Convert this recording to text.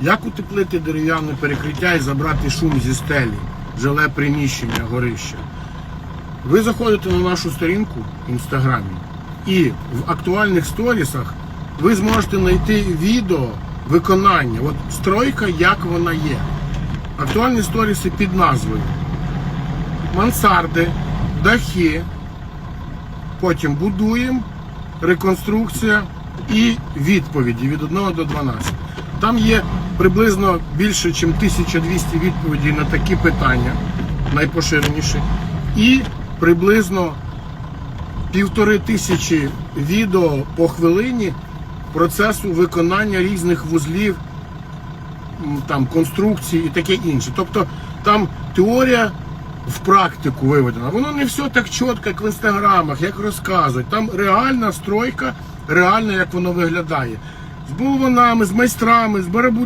Як утеплити дерев'яне перекриття і забрати шум зі стелі, жиле приміщення, горища. Ви заходите на нашу сторінку в інстаграмі і в актуальних сторісах ви зможете знайти відео виконання. От стройка, як вона є. Актуальні сторіси під назвою Мансарди, дахи, потім будуємо, реконструкція і відповіді від 1 до 12. Там є приблизно більше, ніж 1200 відповідей на такі питання, найпоширеніші, і приблизно півтори тисячі відео по хвилині процесу виконання різних вузлів, там конструкції і таке інше. Тобто там теорія в практику виведена. Воно не все так чітко, як в інстаграмах, як розказують. Там реальна стройка, реально як воно виглядає. З булванами, з майстрами, з барабу.